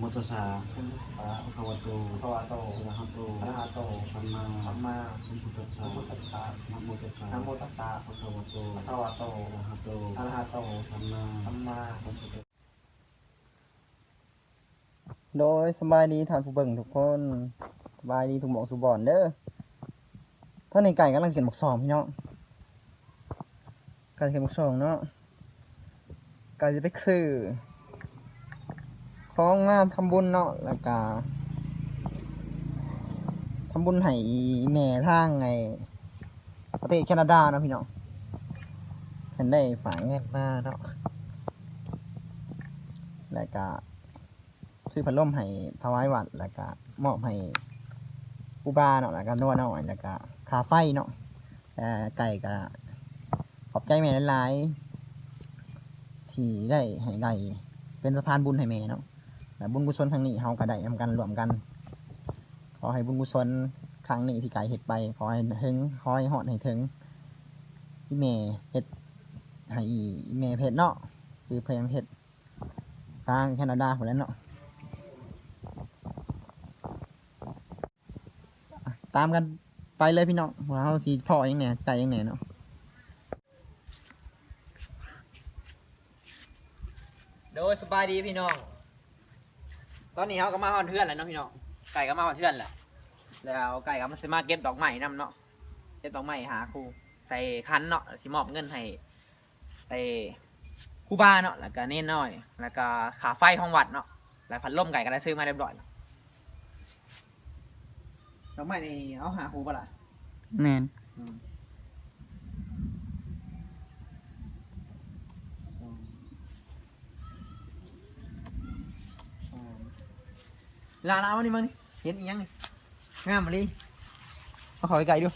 โมตัสสะคุณพระภะคะวะโตพระวะโตอะระหะโตอะระหะโตสัมมาสัมมาสัมพุทธัสสัสะมพุทธัสสะนะโมตัสสะนะโมตัสสะภะคะวะโตพระวะโตอะระหะโตอะระหะโตสัมมาสัมมาสัมพุทธัสสะโดยสบายดีท่านผู้เบิ่งทุกคนสบายดีทุกหมองทุกบ่อนเด้อท่านในไก่กำลังเขียนหมกสองพี่น้องการเขียนหมกสองเนาะการจะไปซื้อ ของมาทำบุญเนาะแล้วก็ทำบุญให้แม่ทางไงประเทศแคนาดาเนาะพี่น้องเพิ่นได้ฝากเงินมาเนาะแล้วก็ซื้อพัดลมให้ถวายวัดแล้วก็มอบให้ผู้บาเนาะแล้วก็นวดเนาะแล้วก็คาไฟเนาะไก่ก็ขอบใจแม่หลายๆที่ได้ให้ไก่เป็นสะพานบุญให้แม่เนาะ และบุญกุศลครั้งนี้เฮาก็ได้นำกันรวมกัน ขอให้บุญกุศลครั้งนี้ที่ไก่เฮ็ดไป ขอให้ถึงขอให้ฮอดให้ถึงที่แม่เฮ็ดให้อีแม่เพชรเนาะซื้อเพลงเพชรทางแคนาดาพุ่นแล้วเนาะตามกันไปเลยพี่น้องว่าเขาสีพ่อยังไงใส่ยังไงเนาะโดยสบายดีพี่น้อง ตอนนี้เขาก็มาฮอนเทือนแล้วเนาะพี่น้องไก่ก็มาฮอนเทือนแหละแล้วไก่ก็มาซื้อมาเก็บดอกไม้นํเนาะเก็บดอกไม้หาครูใส่คันเนาะสิมอบเงินให้ไปครูบาเนาะแล้วก็เน้นน้อย แล้วก็ขาไฟห้องวัดเนาะแล้วพัดลมไก่ก็ได้ซื้อมาเรียบร้อยแล้วดอกไม้นี่เอาหาครูปะล่ะแมนเว ลาเราเอานี่มึงนี่เห็นอีหยังนี่งามมาลีเอาเขอไกลๆดู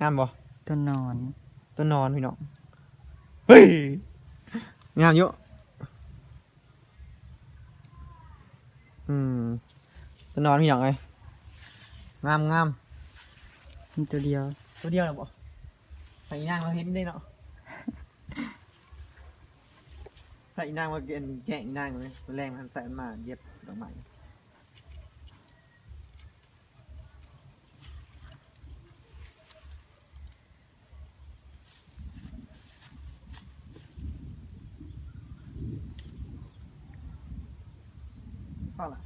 งามบ่ตัวนอน ต้นนอนพี่น้องเฮ้ยงามเยอะอืมต้นนอนพี่น้องเอ้ยงามงามมีตัวเดียวตัวเดียวเหรอบ่ใส่อีนางมาเห็นได้เนาะ ใส่นางมาเกนแกะอีนางเลยแรงมันใส่มันมาเย็บดอกไม้พอละ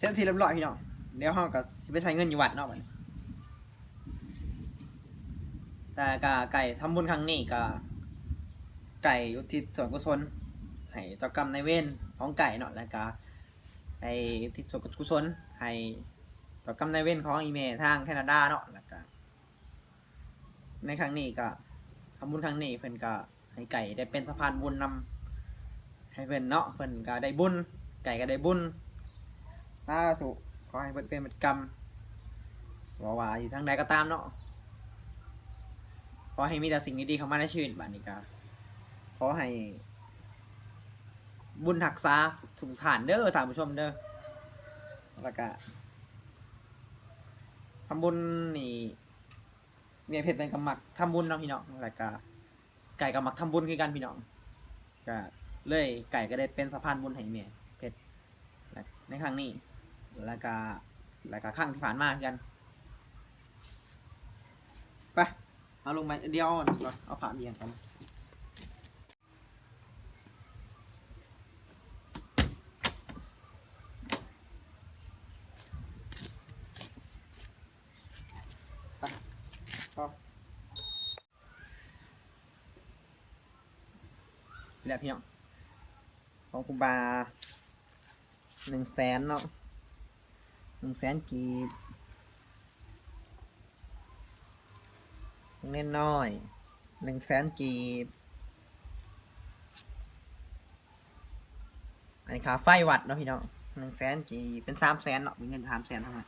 เสร็จทีเรียบร้อยพี่น้องเดี๋ยวห้องก็สิไปใช้เงินอยู่วัดเนาะบัดนี้แต่กะไก่ทำบุญครั้งนี้ก็ไก่อุทิศส่วนกุศลให้เจ้ากรรมนายเวรของไก่เนาะแล้วก็ให้ทิศส่วนกุศลให้เจ้ากรรมนายเวรของอีเมทางแคนาดาเนาะแล้วก็ในครั้งนี้ก็ทำบุญครั้งนี้เพิ่นก็ให้ไก่ได้เป็นสะพานบุญนำให้เพิ่นเนาะเพิ่นก็ได้บุญไก่ก็ได้บุญาธุขอให้เปิดเป็นกรรมว่าว่าอยู่ทางใดก็ตามเนาะขอให้มีแต่สิ่งดีๆเข้ามาในชีวิตบัดนี้ก็ขอให้ บุญหักษาสุขฐานเด้อท่านผู้ชมเด้อแล้วก็ทำบุญนี่เมียเพชรเป็นกำมักทำบุญเนาะพี่น้องแล้วก็ไก่กำมักทำบุญคือกันพี่น้องก็เลยไก่ก็ได้เป็นสะพานบุญให้เมียเพชรในครั้งนี้ แล้วก็แล้วก็ข้างที่ผ่านมากันไปเอาลงมาเดียวก่อนเอาผ่าเบียงกันไปพอนี่แหละพี่น้องของคุณบาหนึ่งแสนเนาะ หนึ่งแสนกีบเน้นน้อยหนึ่งแสนกีบ อันนี้ขาไฟวัดเนาะพี่น้องหนึ่งแสนกีบเป็นสามแสนเนาะมีเงินสามแสนทั้งหมด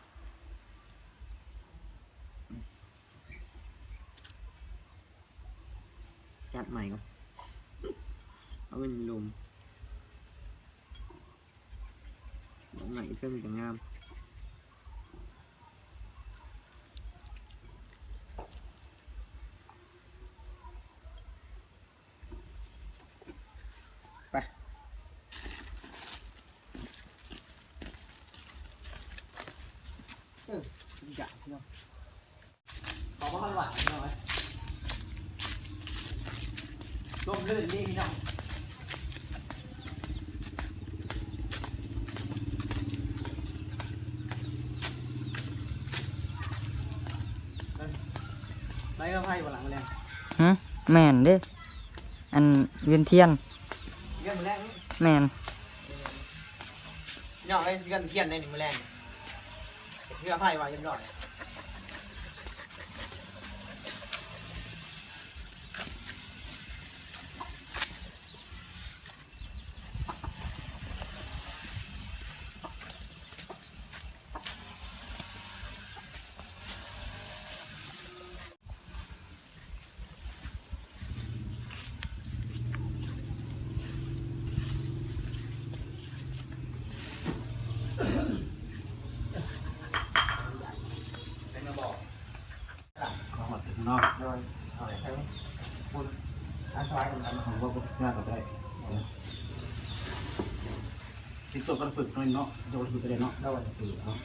จัดใหม่ก่เอาเป็นลมใหม่เพิ่มจะงาม เอออยาร้องขอว่าหวานหน่อยลมลื่นนี่พี่น้องไปก็ไพ่บนหลังมาแล้วฮะแม่นเด้ อันเวียนเทียนเรื่องมาแรกนี่แม่นพี่น้อไอ้เรื่องเทียนในหนึ่งแรง เพื่อไพ่ไว้ยังหน่อย เป็นกระบอก ขอหอดถึงนอก โดยเอาไปใช้บุญอาสวายกันทำ ผมว่าก็ง่ายกว่าได้ที่สุดก็ฝึกหน่อยเนาะโดนฝึกไปเลยเนาะไดยคือเนาะ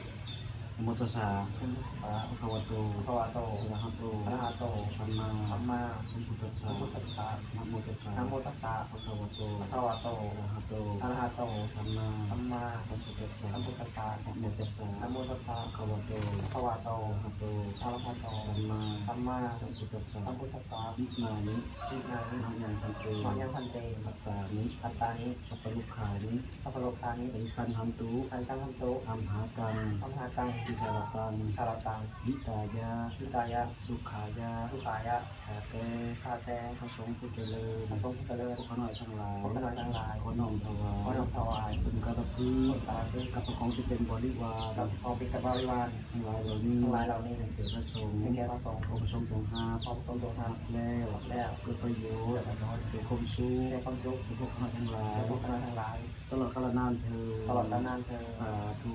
มตัสสะเป็นพระพระคะวะโตพระวาโตอะระหะโตพระหาโตสัมมาสัมมาสัมพุทธัสสัสะมพุทธัสสะนะโมตัสสะนะโมตัสสะพระคะวะโตพระวาโตอะระหะโตอะระหะโตสัมมาสัมมาสัมพุทธัสสะสัมพุทธัสสะนะโมตัสสะนะโมตัสสะพระคะวะโตพระวาโตอะระหะโตอะระหะโตสัมมาสัมมาสัมพุทธัสสะสัมพุทธัสสะนิมานิทิฏฐานินายังพันเตขอยังพันเตปัตตานิอัตตานิสัพพลุกขานิสัพพโลกานิเป็นคันหันตุอันตังคันโตอัมหากังอัมหากังทิสารตังคารตังวิตายะทิตายะสุขายะทุกายะขาเตคาแตพระสงฆ์ผู้เจริญพระสงฆ์ผู้เจริญพวกขน้อยทั้งหลายพวกขน้อยทั้งหลายขอน้อมถวายขอน้อมถวายคุณกระพือตาด้วยกับพระของที่เป็นบริวารกับพอปิกบริวารทั้งหลายเหล่านี้ทั้งหลายเหล่านี้เกิดพระสงฆ์เป็นแก่พระสงฆ์ขอพระสงฆ์จงหาพร้อมสมตัวทแล้วำแล้วเกิดประโยเกิชดน์ประโยชน์เกิดความสุขในความสุขแก่พวกขน้อยทั้งหลายและพวกคณะทั้งหลาย ตลอดกาลนานเธอญตลอดกาลนานเธอญสาธุ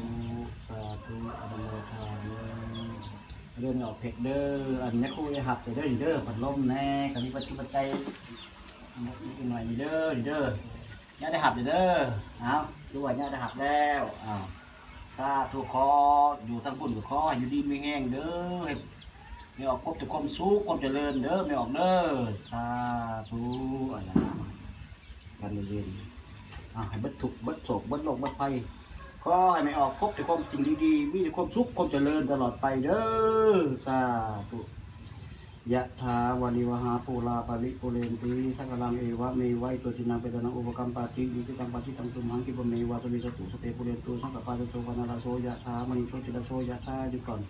สาธุอนุโมทามิ เรื่ออกเพกเด้ออันนี้ครูจะหักเด้อเด้อผัดลมแน่กันนี้ปัจจุบันใจอีกหน่อยเด้อเด้อย่าได้หับเด้อเอาดูว่าย่าได้หับแล้วอ้าวสาธุกคออยู่ทั้งบุญกับคออยู่ดีไมีแห้งเด้อให้ไม่ออกครบแต่ความสุขความเจริญเด้อไม่ออกเด้อสาธุอะไรนะกันเรียนอ่าให้บัดทุกบัดโศกบัดโรคเบัดภัย ขอให้ไม่ออกพบแต่ความสิ่งดีๆ มีแต่ความสุขความเจริญตลอดไปเด้อสาธุยะถาวานิวหาปูลาปาริปุเรนติสักการังเอวะเมวัยตัวจินังเปตนังอุปกรรมปาติยิติตังปาติตังตุมหังกิปเมวะตุมิสตุสเตปุเรนตุสังกปาจโตปนาราโสยะถามณีโชจิระโสยะถาหยุดก่อน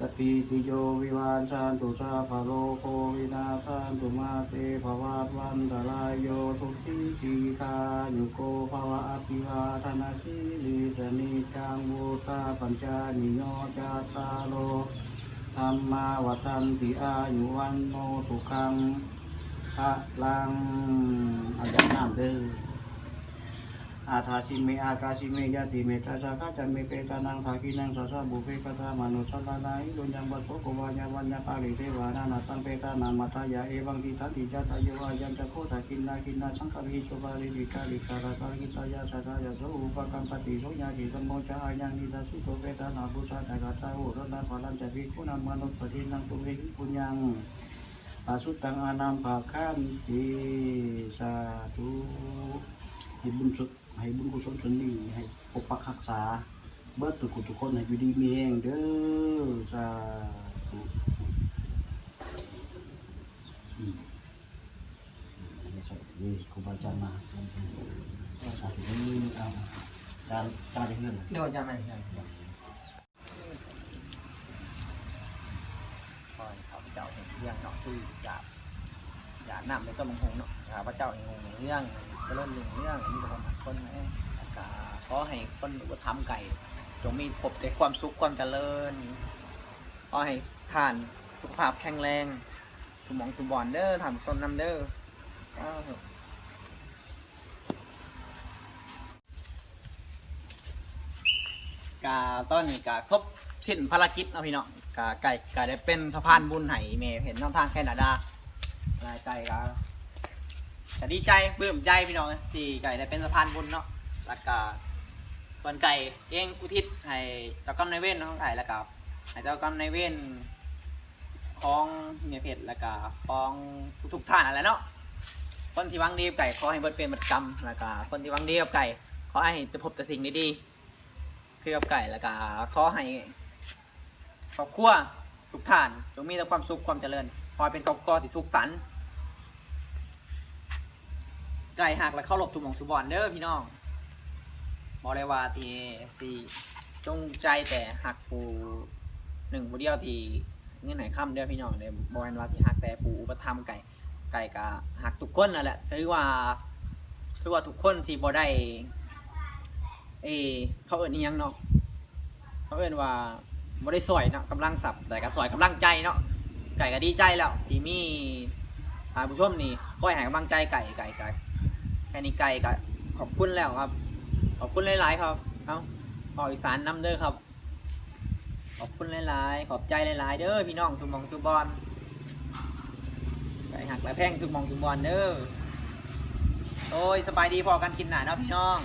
สพพิติโยวิวานชันตุชาภโลโควินาชันตุมาเตภวัตวันตรายโยทุติสีคายุโกภวะอภิวาทนาสีลิสนิจังวุตาปัญจานิโยจาตาโลธรรมาวัฏันติอายุวันโนทุขังพระลังอาจารย์น้ำเด้อ อาทาสิเมอากาสิเมยาติเมตาสาคาจันเมเปตานังภากินังสาสาบุเพกตามนุสัลลานาอิโดยังบัตโตโกวาญาวัญญาปาลิเทวานานาตังเปตานามัทายาเอวังกิทัติจัตายโยอายันตะโคตากินนากินนาสังฆวิโชบาลิวิกาลิกาลาตากิตายาสาสายาโสอุปกัมปติโสญาติสัมโมจาอายังนิทัสสุโตเปตานาบุชาตากาตาโอรนาภาลันจะวิคุนังมนุปปฏินังตุเวหิปุญญังอาสุตังอานังภาคันติสาธุให้บุญสุด ให้บุญกุศลส่วนนี้ให้ปกปักรักษา เบิดทุกคนทุกคนให้อยู่ดีมีแรงเด้อสาธุนี่สวัสดีครูบาอาจารย์มาสาธุนี่เอาจารย์อาจารย์จะเงื่อนเดี๋ยวจะไม่ใช่คอยข้าเจ้าเห็นเรื่องเนาะซื้อจาก อย่านำในต้นมงคงเนาะข้าพเจ้าเองงงเรื่องก็เริ่มเรื่องเรื่องมีคนคนไหนกาขอให้คนอุปถัมภ์ไก่จงมีพบแต่ความสุขความเจริญขอให้ทานสุขภาพแข็งแรงทุมองทุกบอลเด้อทำชมน้ำเด้ออ้ากาต้นนี้กาครบสิ้นภารกิจเนาะพี่น้องกาไก่กาได้เป็นสะพานบุญไห้เมย์เห็นน้องทางแคนาดา ลายไก่กาจะดีใจปลื้มใจพี่น้องที่ไก่ได้เป็นสะพานบุญเนาะแล้วก็ส่วนไก่เองอุทิศให้เจ้ากรรมนายเวรของไก่แล้วก็ให้เจ้ากรรมนายเวรของเมียเพชรแล้วก็ของทุกๆท่านอะไรเนาะคนที่หวังดีกับไก่ขอให้เบิดเป็นบัตกรรมแล้วก็คนที่หวังดีกับไก่ขอให้จะพบแต่สิ่งดีๆคือกับไก่แล้วก็ขอให้ครอบครัวทุกท่านจงมีแต่ความสุขความเจริญขอให้เป็นครอบครัวที่สุขสันต์ ไก่หักและเข้ารบทุกมองทุกบอลเด้อพี่น้องบอกเลยว่าที่ที่จงใจแต่หักปูหนึ่งผู้เดียวทีเงื่อนไหนค่ำเด้อพี่น้องเด้บอยนว่าที่หักแต่ปูอุปธรรมไก่ไก่กะหักทุกคนนั่นแหละถือว่าถือว่าทุกคนที่บ่ได้เอเขาเอิ้นยังเนาะเขาเอิ้นว่าบ่ได้สวยเนาะกำลังสับแต่ก็สวยกำลังใจเนาะไก่ก็ดีใจแล้วที่มีผู้ชมนี่คอยให้กำลังใจไก่ไก่ไก่ ค่นี้ไก่ก็ขอบคุณแล้วครับ ขอบคุณหลาย ๆ ครับ เอ้าขออีสานนำเด้อครับ ขอบคุณหลาย ๆ ขอบใจหลาย ๆ เด้อพี่น้องสุมองสุบอลไก่หักและแพงสุมองสุบอลเด้อโอ้ยสบายดีพอกันกินหนาเนาะพี่น้อง